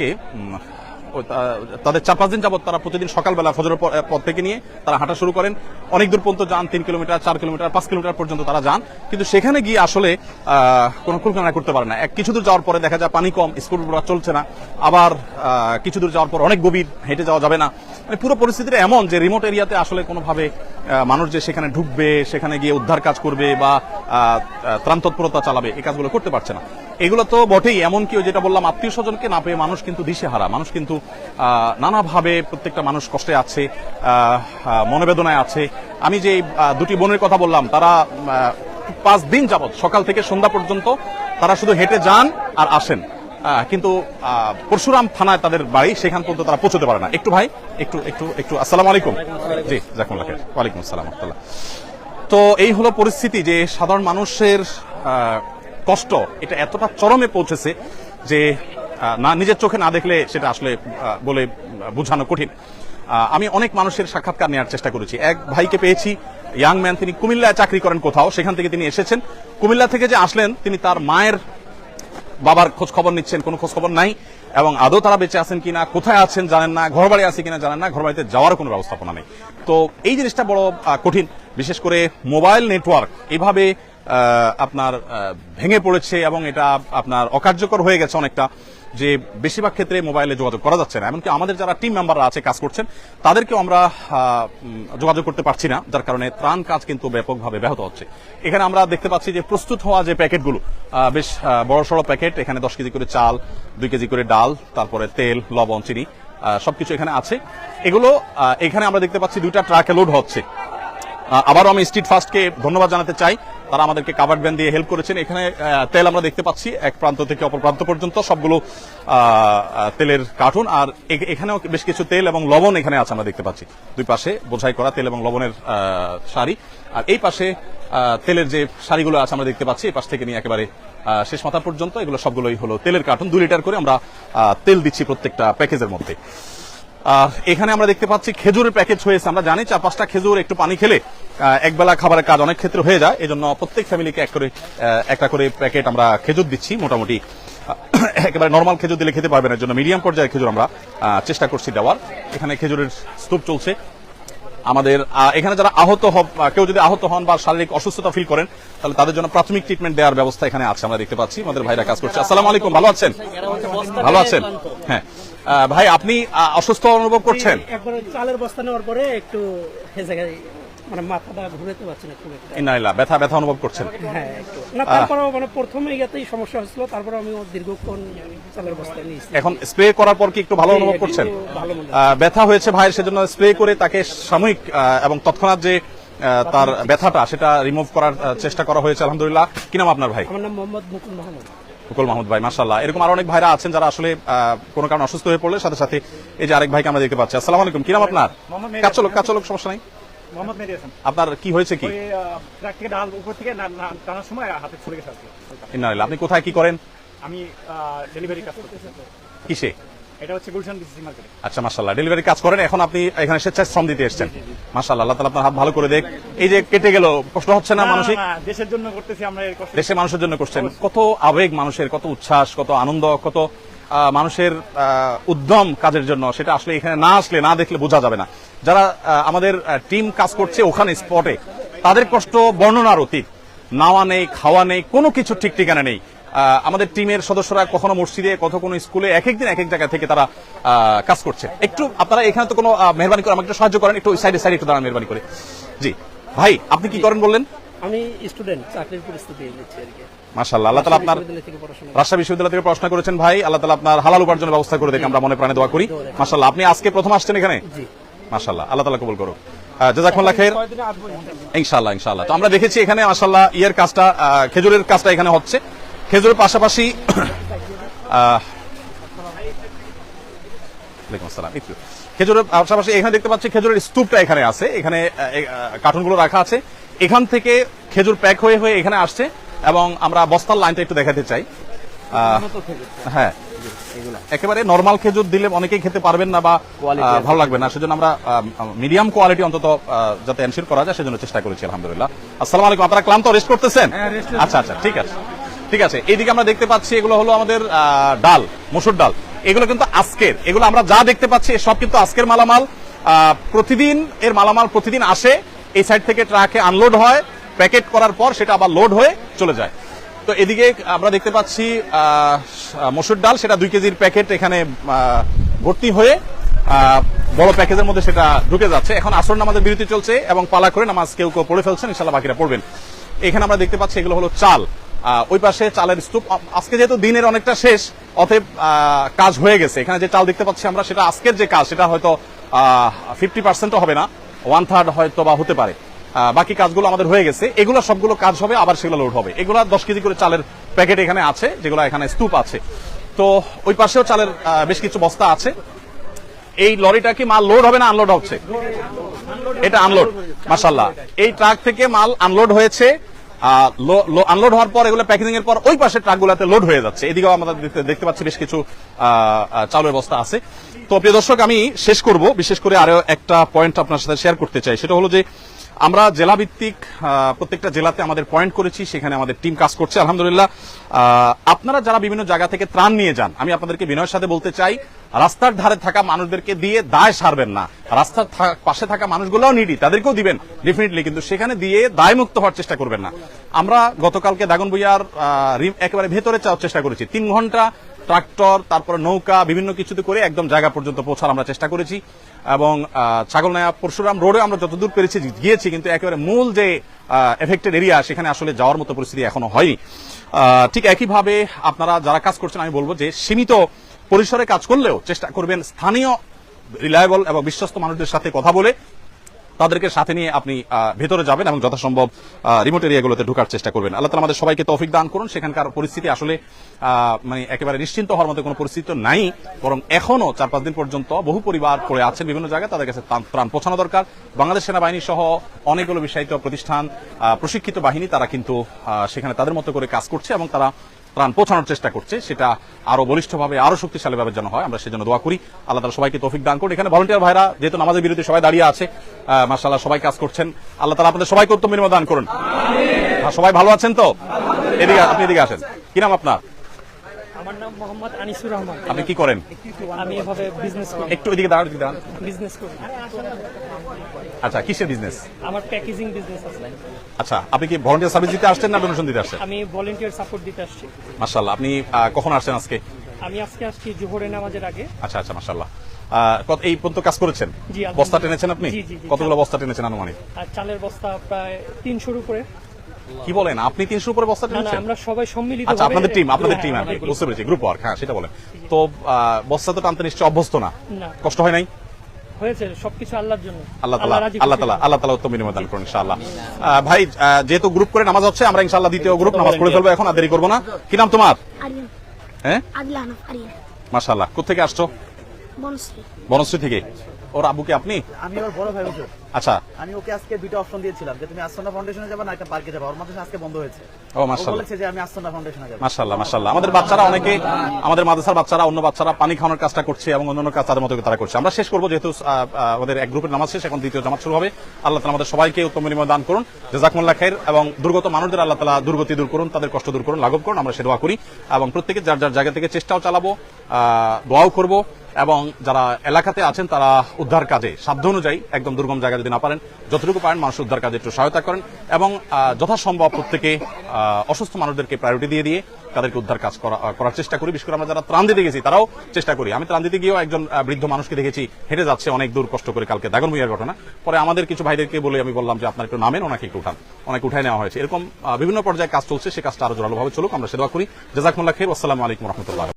থেকে উম, ও তা- তাদের চার, পাঁচ দিন যাবত তারা প্রতিদিন সকালবেলা ফজরের পর থেকে নিয়ে তারা হাঁটা শুরু করেন। অনেক দূর পর্যন্ত যান, তিন কিলোমিটার, চার কিলোমিটার, পাঁচ কিলোমিটার পর্যন্ত তারা যান। কিন্তু সেখানে গিয়ে আসলে কোনো কুলকানা করতে পারে না। এক, কিছু দূর যাওয়ার পরে দেখা যায় পানি কম, স্কুল চলছে না। আবার কিছু দূর যাওয়ার পর অনেক গভীর হেঁটে যাওয়া যাবে না। মানে পুরো পরিস্থিতিটা এমন যে রিমোট এরিয়াতে আসলে কোনোভাবে মানুষ যে সেখানে ঢুকবে, সেখানে গিয়ে উদ্ধার কাজ করবে বা ত্রাণ তৎপরতা চালাবে এই কাজগুলো করতে পারছে না। এগুলো তো বটেই, এমনকি যেটা বললাম, আত্মীয় স্বজনকে না পেয়ে মানুষ কিন্তু দিশেহারা। মানুষ কিন্তু নানাভাবে প্রত্যেকটা মানুষ কষ্টে আছে মনোবেদনায় আছে। আমি যে দুটি বোনের কথা বললাম, তারা পাঁচ দিন যাবৎ, সকাল থেকে সন্ধ্যা পর্যন্ত তারা শুধু হেঁটে যান আর আসেন। কিন্তু পরশুরাম থানায় তাদের বাড়ি, সেখান পর্যন্ত তারা পৌঁছতে পারে না। একটু ভাই, একটু একটু একটু আসসালাম আলাইকুম। জি জাকুল্লাহ ওয়ালাইকুম আসসালাম রহমতুল্লাহ। তো এই হলো পরিস্থিতি যে, সাধারণ মানুষের কষ্ট, এটা এতটা চরমে পৌঁছেছে যে না, নিজের চোখে না দেখলে সেটা আসলে বলে বোঝানো কঠিন। আমি অনেক মানুষের সাক্ষাৎকার নেওয়ার চেষ্টা করেছি। এক ভাইকে পেয়েছি, ইয়াং ম্যান, তিনি কুমিল্লায় চাকরি করেন কোথাও, সেখান থেকে তিনি এসেছেন। কুমিল্লা থেকে যে আসলেন, তিনি তার মায়ের বাবার খোঁজ খবর নিচ্ছেন, কোনো খোঁজ খবর নাই, এবং আদৌ তারা বেঁচে আছেন কিনা, কোথায় আছেন জানেন না ঘর বাড়ি আছে কিনা জানেন না ঘর বাড়িতে যাওয়ার কোনো ব্যবস্থাপনা নেই। তো এই জিনিসটা বড় কঠিন, বিশেষ করে মোবাইল নেটওয়ার্ক, এভাবে আপনার ভেঙে পড়েছে এবং এটা আপনার অকার্যকর হয়ে গেছে অনেকটা। যে বেশিরভাগ ক্ষেত্রে মোবাইলে যোগাযোগ করা যাচ্ছে না, এমনকি আমাদের যারা টিম মেম্বাররা আছে, কাজ করছেন, তাদেরকেও আমরা যোগাযোগ করতে পারছি না, যার কারণে ত্রাণ কাজ কিন্তু ব্যাপকভাবে ব্যাহত হচ্ছে। এখানে আমরা দেখতে পাচ্ছি যে প্রস্তুত হওয়া যে প্যাকেটগুলো বেশ বড় সড়ো প্যাকেট, এখানে দশ কেজি করে চাল, দুই কেজি করে ডাল, তারপরে তেল, লবণ, চিনি সবকিছু এখানে আছে। এগুলো এখানে আমরা দেখতে পাচ্ছি দুইটা ট্রাকে লোড হচ্ছে। আবারও আমি স্ট্রিট ফাস্টকে ধন্যবাদ জানাতে চাই। তারা আমাদেরকে কাভার ভ্যান দিয়ে হেল্প করেছেন। এখানে তেল আমরা দেখতে পাচ্ছি, এক প্রান্ত থেকে অপর প্রান্ত পর্যন্ত সবগুলো তেলের কার্টুন। আর এখানেও বেশ কিছু তেল এবং লবণ এখানে আছে আমরা দেখতে পাচ্ছি। দুই পাশে বোঝাই করা তেল এবং লবণের শাড়ি আর এই পাশে তেলের যে শাড়িগুলো আছে আমরা দেখতে পাচ্ছি, এই পাশ থেকে নিয়ে একেবারে শেষ মাথা পর্যন্ত এগুলো সবগুলোই হলো তেলের কার্টুন। দুই লিটার করে আমরা তেল দিচ্ছি প্রত্যেকটা প্যাকেজের মধ্যে। এখানে আমরা দেখতে পাচ্ছি খেজুরের প্যাকেজ হয়েছে। আমরা জানি চার পাঁচটা খেজুর, একটু পানি খেলে একবেলা খাবারের কাজ অনেক ক্ষেত্রে হয়ে যায়। এজন্য প্রত্যেক ফ্যামিলিকে এক করে একটা করে প্যাকেট আমরা খেজুর দিচ্ছি মোটামুটি। একেবারে নর্মাল খেজুর দিলে খেতে পারবেন। এর জন্য মিডিয়াম পর্যায়ের খেজুর আমরা চেষ্টা করছি দেওয়ার। এখানে খেজুরের স্তূপ চলছে। আমাদের এখানে যারা আহত কেউ যদি আহত হন বা শারীরিক অসুস্থতা ফিল করেন, তাহলে তাদের জন্য প্রাথমিক ট্রিটমেন্ট দেওয়ার ব্যবস্থা এখানে আছে। আমরা দেখতে পাচ্ছি। আমাদের ভাইরা কাজ করছে। আসসালামু আলাইকুম। ভালো আছেন? ভালো আছেন? হ্যাঁ। ভাই আপনি অসুস্থ অনুভব করছেন? একবার চালের বস্তা নেওয়ার পরে একটু মানে মাথাটা ঘুরাতে পারছি না খুব একটা। ইন্নালিল্লাহ ব্যথা ব্যথা অনুভব করছেন? হ্যাঁ একটু। না তারপরেও মানে প্রথমে ইয়াতেই সমস্যা হচ্ছিল তারপরে আমি দীর্ঘক্ষণ চালের বস্তা নিয়েছি এখন স্প্রে করার পর কি একটু ভালো অনুভব করছেন? ব্যথা হয়েছে ভাইয়ের সেজন্য স্প্রে করে তাকে সাময়িক এবং তৎক্ষণাৎ যে তার ব্যথাটা সেটা রিমুভ করার চেষ্টা করা হয়েছে আলহামদুলিল্লাহ। কি নাম আপনার ভাই? আমার নাম মোহাম্মদ মুকুল মাহমুদ। মুকুল মাহমুদ ভাই মাসাল্লাহ এরকম আরও অনেক ভাইরা আছেন যারা আসলে কোনো কারণে অসুস্থ হয়ে পড়লে সাথে সাথে এই যে আরেক ভাইকে আমরা দেখতে পাচ্ছি। আসসালাম আলাইকুম কি নাম আপনার? কাচলক কাচলক সমস্যা নাই? আপনার কি হয়েছে কি? ওই আহ, ট্রাক থেকে ডাল উপর থেকে না- না- সময় হাতে ছুড়ে গেছে আপনি কোথায় কি করেন? আমি ডেলিভারি কাজ করতেছি। কিসে? এটা হচ্ছে গুলশান মার্কেটে আচ্ছা ডেলিভারি কাজ করেন এখন আপনি এখানে স্বেচ্ছায় শ্রম দিতে এসেছেন। আল্লাহ তালা আপনার হাত ভালো করে দেখ। এই যে কেটে গেল কষ্ট হচ্ছে না মানসিক? দেশের জন্য করতেছি আমরা এই কষ্ট। দেশে মানুষের জন্য করছেন। কত আবেগ মানুষের কত উচ্ছ্বাস কত আনন্দ কত মানুষের উদ্যম কাজের জন্য। সেটা আসলে এখানে না আসলে না দেখলে বোঝা যাবে না। যারা আমাদের টিম কাজ করছে ওখানে স্পটে তাদের কষ্ট বর্ণনার অতীত। নাওয়া নেই খাওয়া নেই কোনো কিছু ঠিক ঠিকানা নেই। আমাদের টিমের সদস্যরা কখনো মসজিদে কত কোনো স্কুলে এক এক দিন এক এক জায়গা থেকে তারা কাজ করছে। একটু আপনারা এখানে তো কোনো মেহরবানি করে আমাকে একটু সাহায্য করেন একটু সাইডে সাইডে একটু দাঁড়ান মেহরবানি করে। জি। ভাই আপনি কি করেন বললেন? আমি স্টুডেন্ট চাকরির পরিস্থিতি নিচ্ছি আর কি। মাসাল্লাহ আল্লাহ তালা আপনার বিশ্ববিদ্যালয় পড়াশোনা রাজশাহী বিশ্ববিদ্যালয় থেকে পড়াশোনা করেছেন ভাই আল্লাহ আপনার হালাল উপার্জনের ব্যবস্থা করে দেখে আমরা মনে প্রাণে দোয়া করি। আপনি আজকে প্রথম আসছেন এখানে? জি। আল্লাহ কবুল করুক। জাজাকুল্লাহ খের ইনশাল্লাহ ইনশাল্লাহ তো আমরা দেখেছি এখানে মাসাল্লাহ ইয়ের কাজটা খেজুরের কাজটা এখানে হচ্ছে। খেজুরের পাশাপাশি খেজুরের পাশাপাশি এখানে দেখতে পাচ্ছি খেজুরের স্তূপটা এখানে আছে এখানে কার্টুনগুলো রাখা আছে। এখান থেকে খেজুর প্যাক হয়ে হয়ে এখানে আসছে এবং আমরা বস্তার লাইনটা একটু দেখাতে চাই। হ্যাঁ একেবারে নর্মাল খেজুর দিলে অনেকেই খেতে পারবেন না বা ভালো লাগবে না সেজন্য আমরা মিডিয়াম কোয়ালিটি অন্তত যাতে এনশিওর করা যায় সেজন্য চেষ্টা করেছি আলহামদুলিল্লাহ। আসসালামু আলাইকুম আপনারা ক্লান্ত রেস্ট করতেছেন? আচ্ছা আচ্ছা ঠিক আছে। ঠিক আছে, এইদিকে আমরা দেখতে পাচ্ছি এগুলো হলো আমাদের ডাল, মসুর ডাল। এগুলো কিন্তু আজকের, এগুলো আমরা যা দেখতে পাচ্ছি, সব কিন্তু আজকের মালামাল। প্রতিদিন, এর মালামাল প্রতিদিন আসে, এই সাইড থেকে ট্রাকে আনলোড হয়, প্যাকেট করার পর সেটা আবার লোড হয়ে চলে যায়। তো এদিকে আমরা দেখতে পাচ্ছি মসুর ডাল, সেটা দুই কেজির প্যাকেট এখানে ভর্তি হয়ে বড় প্যাকেজের মধ্যে সেটা ঢুকে যাচ্ছে। এখন আসর নামাজের বিরতি চলছে এবং পালা করে নামাজ কেউ কেউ পড়ে ফেলছেন ইনশাল্লাহ বাকিরা পড়বেন। এখানে আমরা দেখতে পাচ্ছি এগুলো হলো চাল। ওই পাশে চালের স্তূপ। আজকে যেহেতু দিনের অনেকটা শেষ, অতএব কাজ হয়ে গেছে। এখানে যে চাল দেখতে পাচ্ছি আমরা, সেটা আজকের যে কাজ, সেটা হয়তো ফিফটি পার্সেন্টও হবে না ওয়ান থার্ড হয়তো বা হতে পারে। বাকি কাজগুলো আমাদের হয়ে গেছে। এগুলো সবগুলো কাজ হবে, আবার সেগুলো লোড হবে। এগুলো দশ কেজি করে চালের প্যাকেট এখানে আছে, যেগুলো এখানে স্তূপ আছে। তো, ওই পাশেও চালের বেশ কিছু বস্তা আছে। এই লরিটা কি মাল লোড হবে না আনলোড হচ্ছে? এটা আনলোড মাসাল্লাহ এই ট্রাক থেকে মাল আনলোড হয়েছে। আনলোড হওয়ার পর এগুলো প্যাকেজিং এর পর ওই পাশে ট্রাকগুলোতে লোড হয়ে যাচ্ছে। এদিকেও আমাদের দেখতে- পাচ্ছি বেশ কিছু আহ, ব্যবস্থা আছে। তো প্রিয় দর্শক আমি শেষ করব। বিশেষ করে আরও একটা পয়েন্ট আপনার সাথে শেয়ার করতে চাই। সেটা হলো যে আমরা জেলা ভিত্তিক প্রত্যেকটা জেলাতে আমাদের পয়েন্ট করেছি সেখানে আমাদের টিম কাজ করছে আলহামদুলিল্লাহ। আপনারা যারা বিভিন্ন জায়গা থেকে ত্রাণ নিয়ে যান আমি আপনাদেরকে বিনয়ের সাথে বলতে চাই রাস্তার ধারে থাকা মানুষদেরকে দিয়ে দায় সারবেন না। রাস্তার পাশে থাকা মানুষগুলোও নিডি তাদেরকেও দিবেন ডেফিনেটলি কিন্তু সেখানে দিয়ে দায় মুক্ত হওয়ার চেষ্টা করবেন না। আমরা গতকালকে দাগন ভুইয়ার আহ, রিম একেবারে ভেতরে যাওয়ার চেষ্টা করেছি। তিন ঘণ্টা ট্রাক্টর তারপরে নৌকা বিভিন্ন কিছুতে করে একদম জায়গা পর্যন্ত পৌঁছার আমরা চেষ্টা করেছি। এবং আহ, ছাগলনায়া পরশুরাম রোডে আমরা যতদূর পেরেছি গিয়েছি কিন্তু একেবারে মূল যে এফেক্টেড এরিয়া সেখানে আসলে যাওয়ার মতো পরিস্থিতি এখনও হয়নি। ঠিক একইভাবে আপনারা যারা কাজ করছেন আমি বলব যে সীমিত পরিসরে কাজ করলেও চেষ্টা করবেন স্থানীয় রিলায়েবল এবং বিশ্বস্ত মানুষদের সাথে কথা বলে তাদেরকে সাথে নিয়ে আপনি ভেতরে যাবেন এবং যথাসম্ভব রিমোট এরিয়াগুলোতে ঢোকার চেষ্টা করবেন। আল্লাহ তালা আমাদের সবাইকে তৌফিক দান করুন। সেখানকার পরিস্থিতি আসলে মানে একেবারে নিশ্চিন্ত হওয়ার মতো কোনো পরিস্থিতি নাই। বরং এখনও চার পাঁচ দিন পর্যন্ত বহু পরিবার পড়ে আছেন বিভিন্ন জায়গায়। তাদের কাছে প্রাণ পৌঁছানো দরকার। বাংলাদেশ সেনাবাহিনী সহ অনেকগুলো বিষয়িত প্রতিষ্ঠান প্রশিক্ষিত বাহিনী তারা কিন্তু সেখানে তাদের মতো করে কাজ করছে এবং তারা ত্রাণ পৌঁছানোর চেষ্টা করছে, সেটা আরও বলিষ্ঠভাবে, আরও শক্তিশালীভাবে যেন হয়, আমরা সেজন্য দোয়া করি। আল্লাহ তালা সবাইকে তৌফিক দান করুন। এখানে ভলেন্টিয়ার ভাইরা, যেহেতু নামাজের বিরুদ্ধে সবাই দাঁড়িয়ে আছে মাসাল্লাহ সবাই কাজ করছেন। আল্লাহ তালা আপনাদের সবাইকে উত্তম বিনিময় দান করুন। সবাই ভালো আছেন তো? এদিকে, আপনি এদিকে আসেন। কি নাম আপনার? আমার নাম মোহাম্মদ আনিসুর রহমান। আপনি কি করেন? আমি এভাবে বিজনেস করি। একটু এদিকে দাঁড়ান দাঁড়ান। বিজনেস করি। আচ্ছা কিসের বিজনেস আমার প্যাকেজিং বিজনেস আছে। আচ্ছা আপনি কি ভলেন্টিয়ার সার্ভিস দিতে আসছেন না ডোনেশন দিতে আসছেন? আমি ভলেন্টিয়ার সাপোর্ট দিতে আসছি। মাসাল্লাহ আপনি কখন আসছেন আজকে? আমি আজকে আসছি জোহরে নামাজের আগে। আচ্ছা আচ্ছা মাসাল্লাহ এই পর্যন্ত কাজ করেছেন? বস্তা টেনেছেন আপনি। কতগুলো বস্তা টেনেছেন আনুমানিক? চালের বস্তা প্রায় তিনশোর উপরে। কি বলেন? আপনি তিনশো উপরে বস্তা টেনেছেন আমরা সবাই সম্মিলিত আচ্ছা আপনাদের টিম আপনাদের হ্যাঁ, টিম আমাদের team। বুঝতে পেরেছি গ্রুপ ওয়ার্ক হ্যাঁ সেটা বলেন। তো বস্তা তো টানতে নিশ্চয় অভ্যস্ত না? কষ্ট হয় নাই? হয়েছে সবকিছু আল্লাহর জন্য। আল্লাহ তালা আল্লাহ তালা আল্লাহ তালা উত্তম বিনিময় দান করুন ইনশাআল্লাহ। ভাই যেহেতু গ্রুপ করে নামাজ হচ্ছে আমরা ইনশাআল্লাহ দ্বিতীয় গ্রুপ নামাজ পড়ে ফেলব এখন আর দেরি করব না। কি নাম তোমার? হ্যাঁ? আরিয়ান। কোথেকে আসছো? বনশ্রী থেকে? ওর আব্বুকে আপনি? আমি ওর বড় ভাই হুজুর। আচ্ছা। আমি ওকে আজকে দুইটা অপশন দিয়েছিলাম যে তুমি আস্তনা ফাউন্ডেশনে যাবে না একটা পার্কে যাবে। ওর মাদ্রাসা আজকে বন্ধ হয়েছে। ও মাশাআল্লাহ। বলেছে যে আমি ফাউন্ডেশনে যাব। মাশাল্লাহ মাশাল্লাহ আমাদের বাচ্চারা অনেকে আমাদের মাদ্রাসার বাচ্চারা অন্য বাচ্চারা পানি খাওয়ানোর কাজটা করছে এবং অন্যান্য কাজ তাদের মতো তারা করছে। আমরা শেষ করব যেহেতু আমাদের এক গ্রুপের নামাজ শেষ এখন দ্বিতীয় জামাত শুরু হবে। আল্লাহ তালা আমাদের সবাইকে উত্তম বিনিময় দান করুন। জাজাকমুল্লাহ খাইর এবং দুর্গত মানুষদের আল্লাহ তালা দুর্গতি দূর করুন তাদের কষ্ট দূর করুন লাঘব করুন। আমরা সে দোয়া করি এবং প্রত্যেকে যার যার জায়গা থেকে চেষ্টাও চালাবো আহ, দোয়াও করব। এবং যারা এলাকাতে আছেন, তারা উদ্ধার কাজে, সাধ্য অনুযায়ী একদম দুর্গম জায়গা যদি না পারেন, যতটুকু পারেন মানুষ উদ্ধার কাজে একটু সহায়তা করেন এবং যথাসম্ভব প্রত্যেকে অসুস্থ মানুষদেরকে প্রায়োরিটি দিয়ে দিয়ে তাদেরকে উদ্ধার কাজ করা- করার চেষ্টা করি। বিশেষ করে আমরা যারা ত্রাণ দিতে গেছি, তারাও চেষ্টা করি। আমি ত্রাণ দিতে গিয়েও একজন বৃদ্ধ মানুষকে দেখেছি, হেঁটে যাচ্ছে, অনেক দূর কষ্ট করে কালকে দাগন ভুইয়ার ঘটনা। পরে আমাদের কিছু ভাইদেরকে বলে আমি বললাম যে, আপনার একটু নামেন, ওনাকে একটু উঠান। অনেক উঠায় নেওয়া হয়েছে। এরকম বিভিন্ন পর্যায়ে কাজ চলছে, সে কাজটা আরও জোরালোভাবে চলুক, আমরা সেবা করি। জাজাকমুল্লাহ খের আসসালামু আলাইকুম রহমতুল্লাহ।